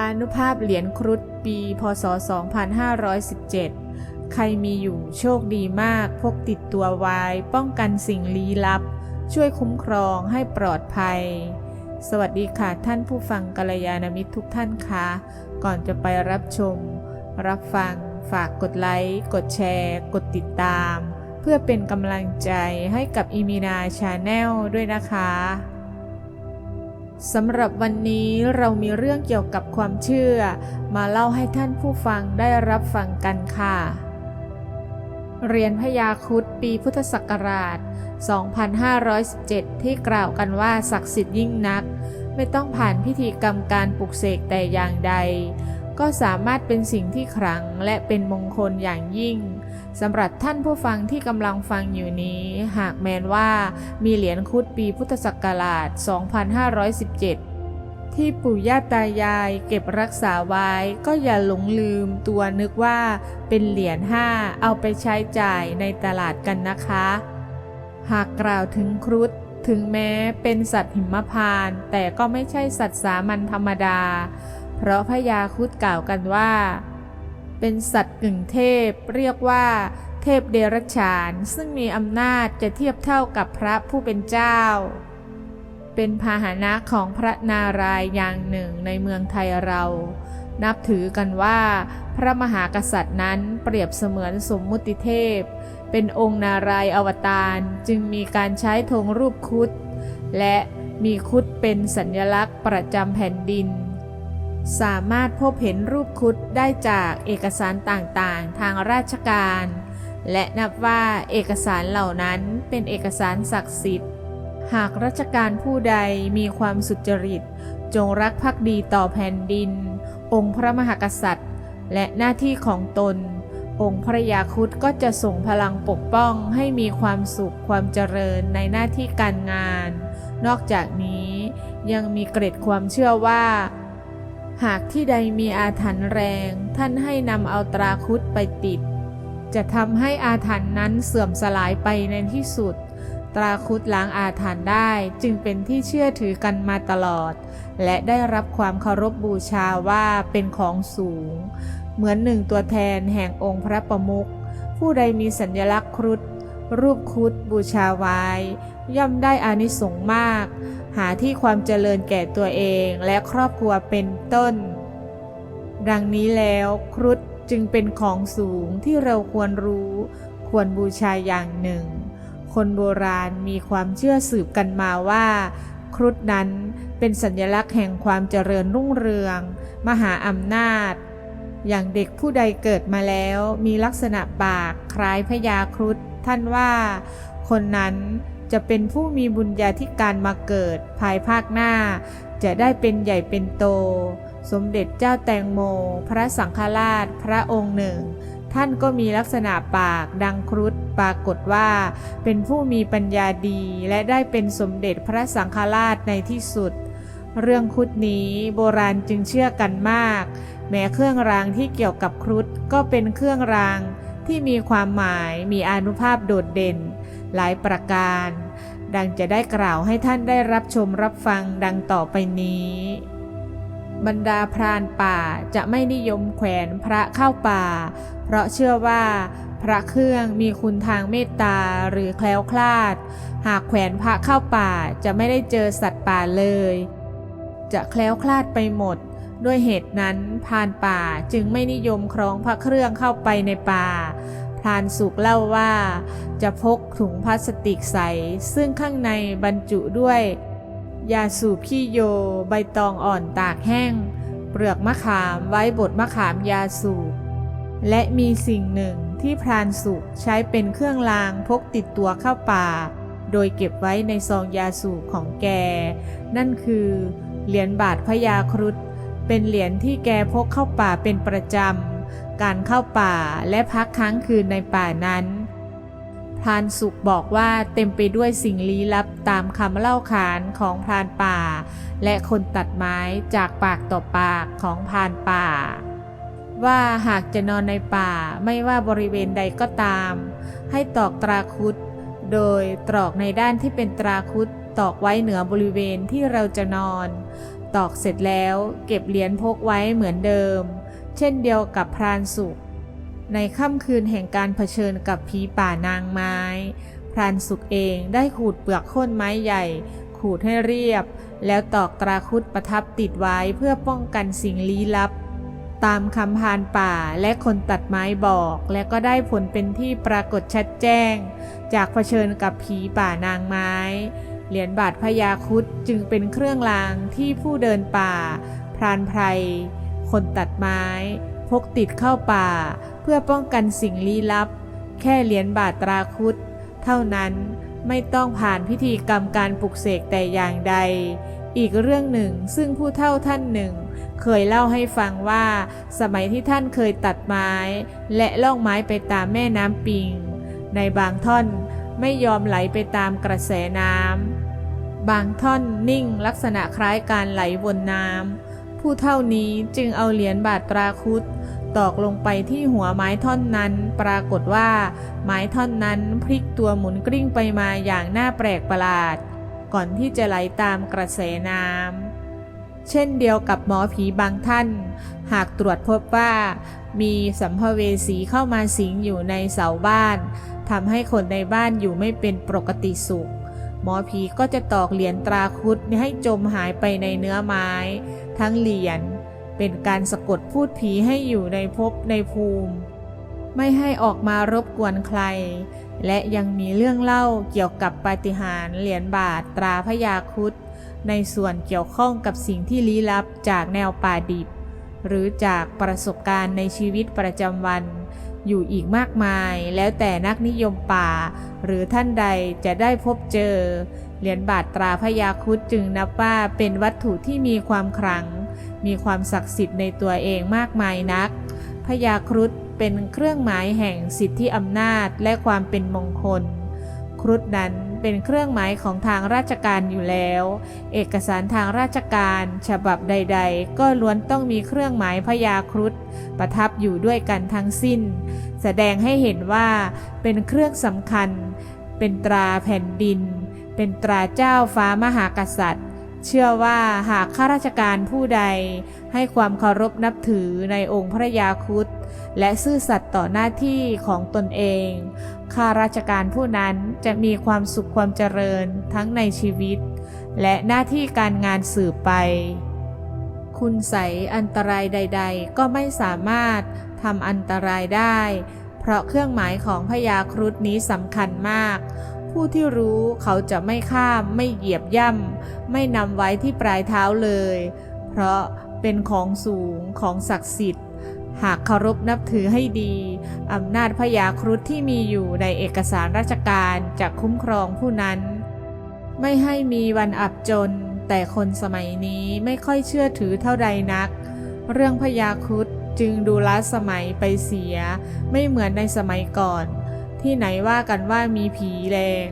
อนุภาพเหรียญครุฑปี พศ 2517 ใครมีอยู่โชคดีมาก พกติดตัวไว้ป้องกันสิ่งลี้ลับ ช่วยคุ้มครองให้ปลอดภัย สวัสดีค่ะท่านผู้ฟังกัลยาณมิตรทุกท่านคะก่อนจะไปรับชม รับฟัง ฝากกดไลค์ กดแชร์ กดติดตาม เพื่อเป็นกำลังใจให้กับอีมีนาชาแนลด้วยนะคะ สำหรับวันนี้เรามีเรื่องเกี่ยวกับความเชื่อ มาเล่าให้ท่านผู้ฟังได้รับฟังกันค่ะ เรียนพยาคุดปีพุทธศักราช 2517 ที่กล่าวกันว่าศักดิ์สิทธิ์ยิ่งนัก ไม่ต้องผ่านพิธีกรรมการปลุกเสกแต่อย่างใด ก็สามารถเป็นสิ่งที่ขลังและเป็นมงคลอย่างยิ่ง สำหรับท่านผู้ฟังที่กำลังฟังอยู่นี้ หากแมนว่ามีเหรียญครุดปีพุทธศักราช 2517 ที่ปู่ย่าตายายเก็บรักษาไว้ ก็อย่าหลงลืมตัวนึกว่าเป็นเหรียญห้าเอาไปใช้จ่ายในตลาดกันนะคะ หากกล่าวถึงครุฑถึงแม้เป็นสัตว์หิมพาน แต่ก็ไม่ใช่สัตว์สามัญธรรมดา เพราะพญาครุฑกล่าวกันว่า เป็นสัตว์กึ่งเทพ เรียกว่า เทพเดรัจฉาน ซึ่งมีอำนาจจะเทียบเท่ากับพระผู้เป็นเจ้า เป็นพาหนะของพระนารายณ์อย่างหนึ่งในเมืองไทยเรา นับถือกันว่า พระมหากษัตริย์นั้นเปรียบเสมือนสมมุติเทพ เป็นองค์นารายอวตารจึงมีการใช้ธงรูปครุฑและมีครุฑเป็นสัญลักษณ์ประจำแผ่นดิน สามารถพบเห็นรูปครุฑได้จากเอกสารต่างๆ ทางราชการ และนับว่าเอกสารเหล่านั้นเป็นเอกสารศักดิ์สิทธิ์ หากราชการผู้ใดมีความสุจริต จงรักภักดีต่อแผ่นดิน องค์พระมหากษัตริย์ และหน้าที่ของตน องค์พระยาครุฑก็จะส่งพลังปกป้องให้มีความสุขความเจริญในหน้าที่การงาน นอกจากนี้ยังมีเกร็ดความเชื่อว่า หากที่ใดมีอาถรรพ์แรง ท่านให้นำเอาตราครุฑไปติด จะทำให้อาถรรพ์นั้นเสื่อมสลายไปในที่สุด ตราครุฑล้างอาถรรพ์ได้จึงเป็นที่เชื่อถือกันมาตลอด และได้รับความเคารพบบูชาว่าเป็นของสูง เหมือนหนึ่งตัวแทนแห่งองค์พระประมุขผู้ใดมีสัญลักษณ์ครุฑรูปครุฑบูชาไว้ ย่อมได้อานิสงส์มาก หาที่ความเจริญแก่ตัวเองและครอบครัวเป็นต้น ดังนี้แล้วครุฑจึงเป็นของสูงที่เราควรรู้ ควรบูชาอย่างหนึ่ง คนโบราณมีความเชื่อสืบกันมาว่า ครุฑนั้นเป็นสัญลักษณ์แห่งความเจริญรุ่งเรือง มหาอำนาจ อย่างเด็กผู้ใดเกิดมาแล้วมีลักษณะปากคล้ายพญาครุฑท่านว่า คนนั้น จะเป็นผู้มีบุญญาธิการมาเกิดภายภาคหน้า จะได้เป็นใหญ่เป็นโต สมเด็จเจ้าแตงโม พระสังฆราช พระองค์หนึ่ง ท่านก็มีลักษณะปากดังครุฑปรากฏว่า เป็นผู้มีปัญญาดีและได้เป็นสมเด็จพระสังฆราชในที่สุด เรื่องครุฑนี้โบราณจึงเชื่อกันมาก แม้เครื่องรางที่เกี่ยวกับครุฑก็เป็นเครื่องรางที่มีความหมายมีอนุภาพโดดเด่น หลายประการ ดังจะได้กล่าวให้ท่านได้รับชมรับฟังดังต่อไปนี้ บรรดาพรานป่าจะไม่นิยมแขวนพระเข้าป่า เพราะเชื่อว่าพระเครื่องมีคุณทางเมตตาหรือแคล้วคลาด หากแขวนพระเข้าป่าจะไม่ได้เจอสัตว์ป่าเลย จะแคล้วคลาดไปหมด ด้วยเหตุนั้นพานป่าจึงไม่นิยมคล้องพระเครื่องเข้าไปในป่า พรานสุกเล่าว่า จะพกถุงพลาสติกใส ซึ่งข้างในบรรจุด้วย ยาสูบขี้โย ใบตองอ่อนตากแห้ง เปลือกมะขามไว้บดมะขามยาสูบ และมีสิ่งหนึ่งที่พรานสุกใช้เป็นเครื่องรางพกติดตัวเข้าป่า โดยเก็บไว้ในซองยาสูบของแก นั่นคือ เหรียญบาทพญาครุฑเป็นเหรียญที่แกพกเข้าป่าเป็นประจำ การเข้าป่าและพักค้างคืนในป่านั้น พรานสุกบอกว่าเต็มไปด้วยสิ่งลี้ลับตามคำเล่าขานของพรานป่า และคนตัดไม้จากปากต่อปากของพรานป่า ว่าหากจะนอนในป่าไม่ว่าบริเวณใดก็ตาม ให้ตอกตราครุฑโดยตรอกในด้านที่เป็นตราครุฑตอกไว้เหนือบริเวณที่เราจะนอน ตอกเสร็จแล้วเก็บเหรียญพกไว้เหมือนเดิม เช่นเดียวกับพรานสุข ในค่ำคืนแห่งการเผชิญกับผีป่านางไม้ พรานสุขเองได้ขูดเปลือกโค่นไม้ใหญ่ ขูดให้เรียบ แล้วตอกตราคุดประทับติดไว้เพื่อป้องกันสิ่งลี้ลับ ตามคำพานป่าและคนตัดไม้บอก และก็ได้ผลเป็นที่ปรากฏชัดแจ้ง จากเผชิญกับผีป่านางไม้เหรียญบาทพญาคุดจึงเป็นเครื่องรางที่ผู้เดินป่า พรานไพร คนตัดไม้ พกติดเข้าป่า เพื่อป้องกันสิ่งลี้ลับ แค่เหรียญบาทตราคุดเท่านั้นไม่ต้องผ่านพิธีกรรมการปลุกเสกแต่อย่างใด อีกเรื่องหนึ่งซึ่งผู้เฒ่าท่านหนึ่ง เคยเล่าให้ฟังว่า สมัยที่ท่านเคยตัดไม้ และล่องไม้ไปตามแม่น้ำปิง ในบางท่อนไม่ยอมไหลไปตามกระแสน้ำบางท่อนนิ่งลักษณะคล้ายการไหลวนน้ำ ผู้เท่านี้จึงเอาเหรียญบาทตราคุดตอกลงไปที่หัวไม้ท่อนนั้น ปรากฏว่า ไม้ท่อนนั้นพลิกตัวหมุนกลิ้งไปมาอย่างน่าแปลกประหลาด ก่อนที่จะไหลตามกระแสน้ำเช่นเดียวกับหมอผีบางท่าน หากตรวจพบว่า มีสัมภเวสีเข้ามาสิงอยู่ในเสาบ้านทำให้คนในบ้านอยู่ไม่เป็นปกติสุข หมอผีก็จะตอกเหรียญตราคุดให้จมหายไปในเนื้อไม้ ทั้งเหรียญเป็นการสะกดพูดผีให้อยู่ในภพในภูมิ ไม่ให้ออกมารบกวนใคร และยังมีเรื่องเล่าเกี่ยวกับปาฏิหาริย์เหรียญบาทตราพญาคุดในส่วนเกี่ยวข้องกับสิ่งที่ลี้ลับจากแนวป่าดิบ หรือจากประสบการณ์ในชีวิตประจำวันอยู่อีกมากมาย แล้วแต่นักนิยมป่า หรือท่านใดจะได้พบเจอ เหรียญบาทตราพยาครุดจึงนับว่าเป็นวัตถุที่มีความครัง มีความศักดิ์สิทธิ์ในตัวเองมากมายนักพยาครุฑเป็นเครื่องหมายแห่งสิทธิอำนาจและความเป็นมงคล ครุฑนั้น เป็นเครื่องหมายของทางราชการอยู่แล้ว เอกสารทางราชการ ฉบับใด ๆ ก็ล้วนต้องมีเครื่องหมายพยาครุฑประทับอยู่ด้วยกันทั้งสิ้น แสดงให้เห็นว่าเป็นเครื่องสำคัญ เป็นตราแผ่นดิน เป็นตราเจ้าฟ้ามหากษัตริย์ เชื่อว่าหากข้าราชการผู้ใดให้ความเคารพนับถือในองค์พระยาครุฑและซื่อสัตย์ต่อหน้าที่ของตนเอง ข้าราชการผู้นั้นจะมีความสุขความเจริญทั้งในชีวิต และหน้าที่การงานสืบไป คุณใสอันตรายใด ๆ ก็ไม่สามารถทำอันตรายได้ เพราะเครื่องหมายของพญาครุฑนี้สำคัญมาก ผู้ที่รู้เขาจะไม่ข้าม ไม่เหยียบย่ำไม่นำไว้ที่ปลายเท้าเลย เพราะเป็นของสูงของศักดิ์สิทธิ์ หากเคารพนับถือให้ดีอำนาจพญาครุฑที่มีอยู่ในเอกสารราชการจะคุ้มครองผู้นั้น ไม่ให้มีวันอับจน แต่คนสมัยนี้ไม่ค่อยเชื่อถือเท่าใดนัก เรื่องพญาครุฑจึงดูล้าสมัยไปเสีย ไม่เหมือนในสมัยก่อน ที่ไหนว่ากันว่ามีผีแรง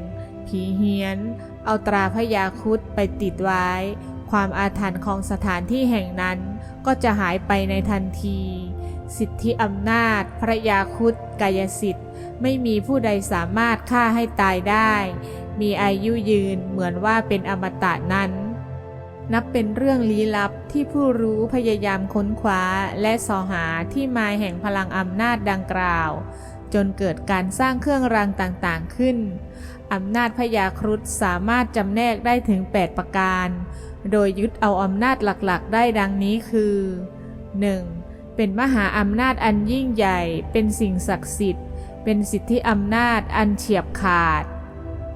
ผีเฮี้ยน เอาตราพญาครุฑไปติดไว้ ความอาถรรพ์ของสถานที่แห่งนั้นก็จะหายไปในทันที สิทธิอำนาจ พระยาครุฑกายสิทธิ์ ไม่มีผู้ใดสามารถฆ่าให้ตายได้ มีอายุยืนเหมือนว่าเป็นอมตะนั้น นับเป็นเรื่องลี้ลับที่ผู้รู้พยายามค้นคว้าและสอหาที่มาแห่งพลังอำนาจดังกล่าว จนเกิดการสร้างเครื่องรางต่างๆขึ้น อำนาจพญาครุฑสามารถจำแนกได้ถึง 8 ประการ โดยยึดเอาอำนาจหลักๆ ได้ดังนี้คือ 1. เป็นมหาอำนาจอันยิ่งใหญ่ เป็นสิ่งศักดิ์สิทธิ์ เป็นสิทธิอำนาจอันเฉียบขาด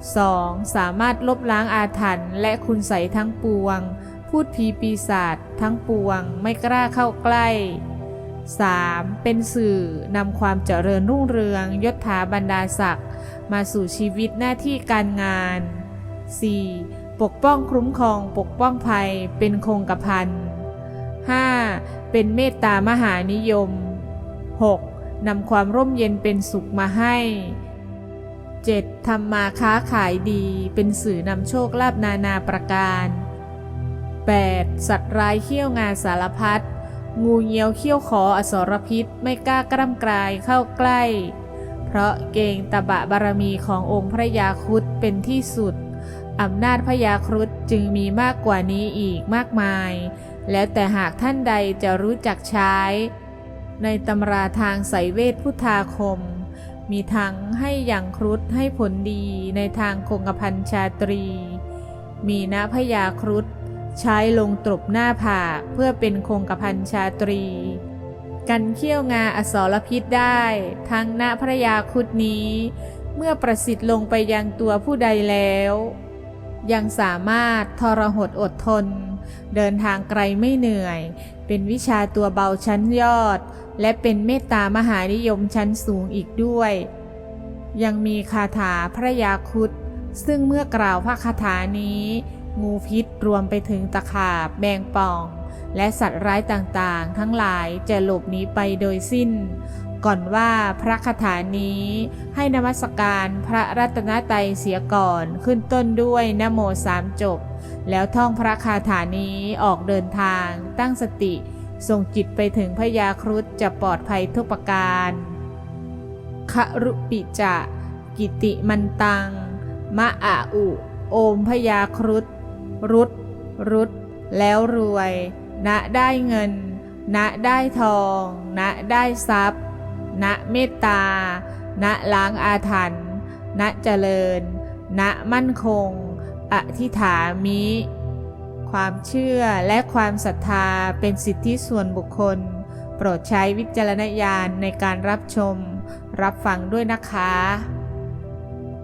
2. สามารถลบล้างอาถรรพ์และคุณใสทั้งปวง พูดผีปีศาจทั้งปวงไม่กล้าเข้าใกล้ 3. เป็นสื่อนำความเจริญรุ่งเรืองยศถาบรรดาศักดิ์มาสู่ชีวิตหน้าที่การงาน 4. ปกป้องคุ้มครองปกป้องภัยเป็นคงกระพัน 5. เป็นเมตตามหานิยม 6. นำความร่มเย็นเป็นสุขมาให้ 7. ทำมาค้าขายดีเป็นสื่อนำโชคลาภนานาประการ 8. สัตว์ร้ายเขี้ยวงาสารพัด งูเงี้ยวเขี้ยวขออสรพิษไม่กล้ากล้ำกลายเข้าใกล้ เพราะเกรงตบะบารมีขององค์พระยาครุฑเป็นที่สุดอำนาจพญาครุฑจึงมีมากกว่านี้อีกมากมาย แล้วแต่หากท่านใดจะรู้จักใช้ ในตำราทางไสยเวทพุทธาคม มีทั้งให้อย่างครุฑให้ผลดีในทางคงกระพันชาตรี มีณพญาครุฑ ใช้ลงตรบหน้าผากเพื่อเป็นคงกระพันชาตรี กันเขี้ยวงาอสรพิษได้ทั้งณพระยาครุฑนี้ เมื่อประสิทธิ์ลงไปยังตัวผู้ใดแล้ว ยังสามารถทรหดอดทน เดินทางไกลไม่เหนื่อย เป็นวิชาตัวเบาชั้นยอด และเป็นเมตตามหานิยมชั้นสูงอีกด้วย ยังมีคาถาพระยาครุฑซึ่งเมื่อกล่าวพระคาถานี้ งูพิษรวมไปถึงตะขาบ แมงป่อง และสัตว์ร้ายต่างๆ ทั้งหลายจะหลบหนีไปโดยสิ้น ก่อนว่าพระคาถานี้ให้นมัสการพระรัตนตรัยเสียก่อนขึ้นต้นด้วยนโมสามจบ แล้วท่องพระคาถานี้ออกเดินทาง ตั้งสติ ส่งจิตไปถึงพญาครุฑจะปลอดภัยทุกประการครุปิจะ กิติมันตัง มะอาอุ โอมพญาครุฑ รุด รุด แล้วรวย ณได้เงิน ณได้ทอง ณได้ทรัพย์ ณเมตตา ณล้างอาถรรพ์ ณเจริญ ณมั่นคง อธิฐามิ ความเชื่อและความศรัทธาเป็นสิทธิส่วนบุคคล โปรดใช้วิจารณญาณในการรับชม รับฟังด้วยนะคะ